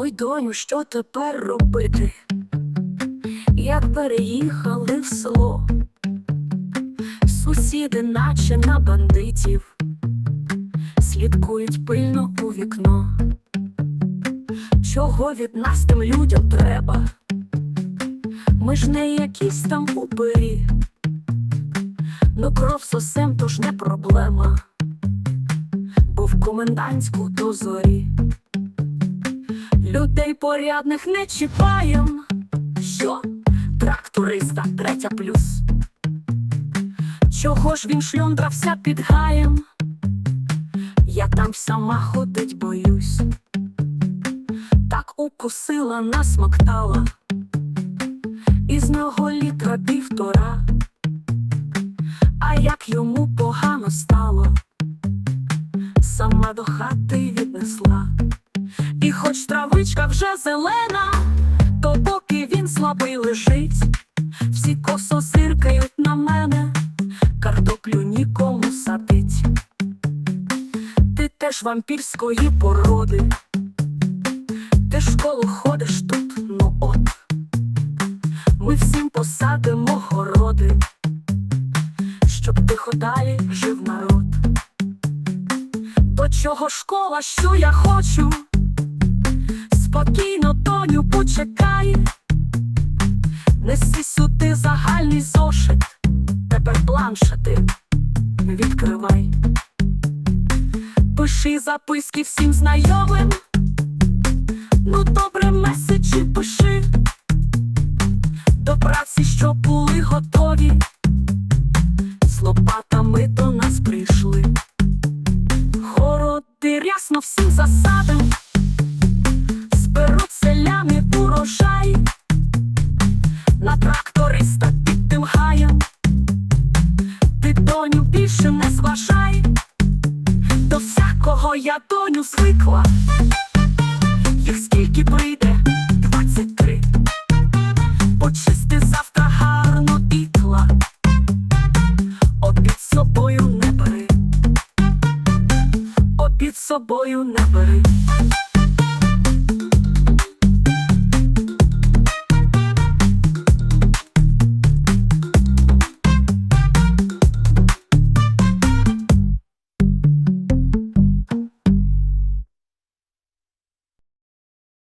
Ой, доню, що тепер робити? Як переїхали в село, сусіди, наче на бандитів, слідкують пильно у вікно. Чого від нас тим людям треба? Ми ж не якісь там упирі, ну кров сосем, то ж не проблема, бо в комендантську до зорі. Людей порядних не чіпаєм. Що? Тракториста третя плюс. Чого ж він шльондрався під гаєм? Я там сама ходить боюсь. Так укусила, насмоктала, із нього літра півтора. А як йому погано стало, сама до хати віднесла. Хоч травичка вже зелена, то поки він слабий лежить, всі косо зиркають на мене, картоплю нікому садить. Ти теж вампірської породи, ти школу ходиш тут, ну от. Ми всім посадимо городи, щоб тихо далі жив народ. До чого школа, що я хочу? Спокійно, доню, почекай, неси сюди загальний зошит, тепер планшети відкривай, пиши записки всім знайомим, ну добре меседжі пиши, до праці, щоб були готові, з лопатами до нас прийшли, городи рясно всім засадим. Більше не зважай, до всякого я доню звикла. Їх скільки прийде? Двадцять три. Почисти завтра гарно ітла. Обід собою не бери. Обід собою не бери.